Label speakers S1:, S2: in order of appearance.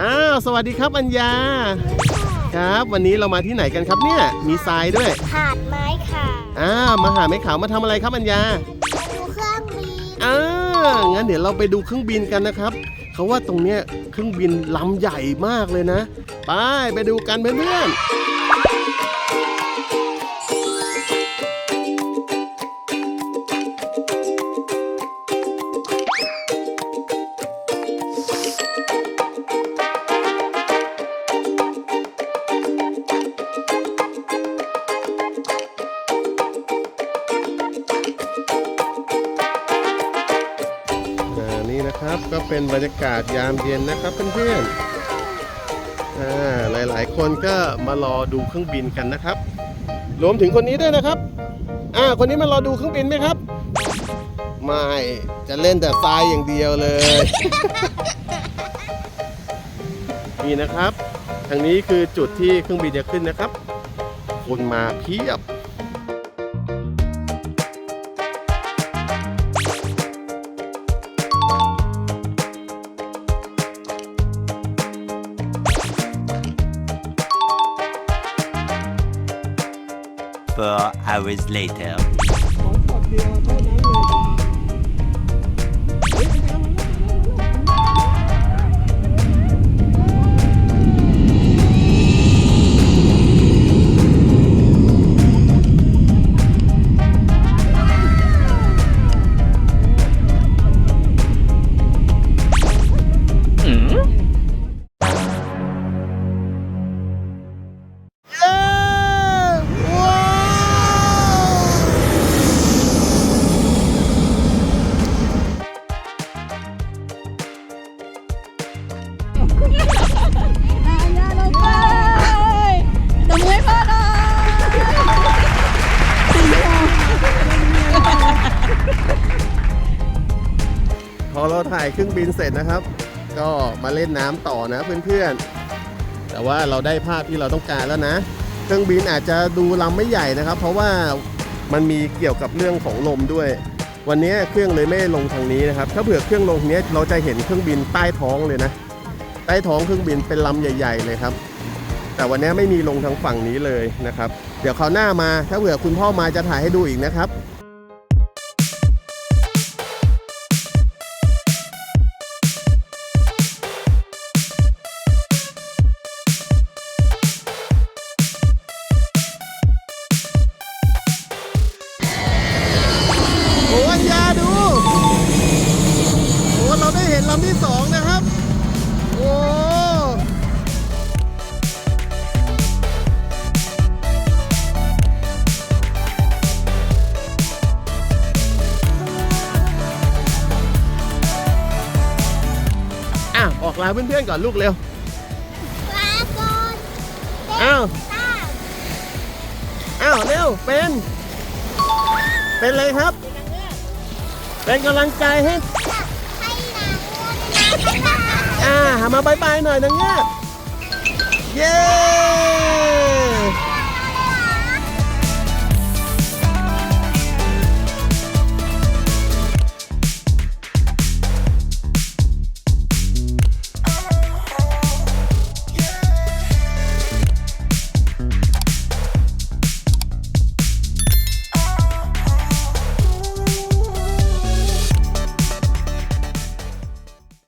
S1: อ้าวสวัสดีครับอัญญา ครับ วันนี้เรามาที่ไหนกันครับเนี่ย มีทรายด้วย
S2: หาดไม้ค่ะ
S1: อ้าวมาหาไม้ขาวมาทำอะไรครับอัญญา
S2: มาดูเครื่องบิน
S1: อ้าวงั้นเดี๋ยวเราไปดูเครื่องบินกันนะครับ เขาว่าตรงเนี้ยเครื่องบินลำใหญ่มากเลยนะ ไปไปดูกันเพื่อนๆ นี่นะครับ ก็เป็นบรรยากาศยามเย็นนะครับเพื่อนๆอ่าหลายๆ คนก็มารอดูเครื่องบินกันนะครับ รวมถึงคนนี้ด้วยนะครับ อ่า คนนี้มารอดูเครื่องบินไหมครับ ไม่ จะเล่นแต่ทรายอย่างเดียวเลย นี่นะครับ ทางนี้คือจุดที่เครื่องบินจะขึ้นนะครับ คนมาเพียบ
S3: hours later.
S4: อายาลงไปตบมือให้พ่อหน่อย
S1: พอเราถ่ายเครื่องบินเสร็จนะครับ ก็มาเล่นน้ำต่อนะเพื่อนๆ แต่ว่าเราได้ภาพที่เราต้องการแล้วนะ เครื่องบินอาจจะดูลำไม่ใหญ่นะครับ เพราะว่ามันมีเกี่ยวกับเรื่องของลมด้วย วันนี้เครื่องเลยไม่ลงทางนี้นะครับ ถ้าเผื่อเครื่องลงทางนี้เราจะเห็นเครื่องบินใต้ท้องเลยนะ ใต้ท้องเครื่องบินเป็นลำใหญ่ ๆ เลยครับ แต่วันนี้ไม่มีลงทางฝั่งนี้เลยนะครับ เดี๋ยวคราวหน้ามาถ้าเผื่อคุณพ่อมาจะถ่ายให้ดูอีกนะครับโอ้ยยาดูโอ้เราได้เห็นลำที่สองนะครั อะออกลาเพื่อนๆก่อนลูกเร็ว
S2: ลาก่อน
S1: อ้าว
S2: ต้า
S1: อ้าวเร็วเป็น เป็นอะไรครับ เป็นกำลังใจให้
S2: ให้นางเงือกนะ
S1: อ่าหามาบายบายหน่อยนะเงี้ยเย้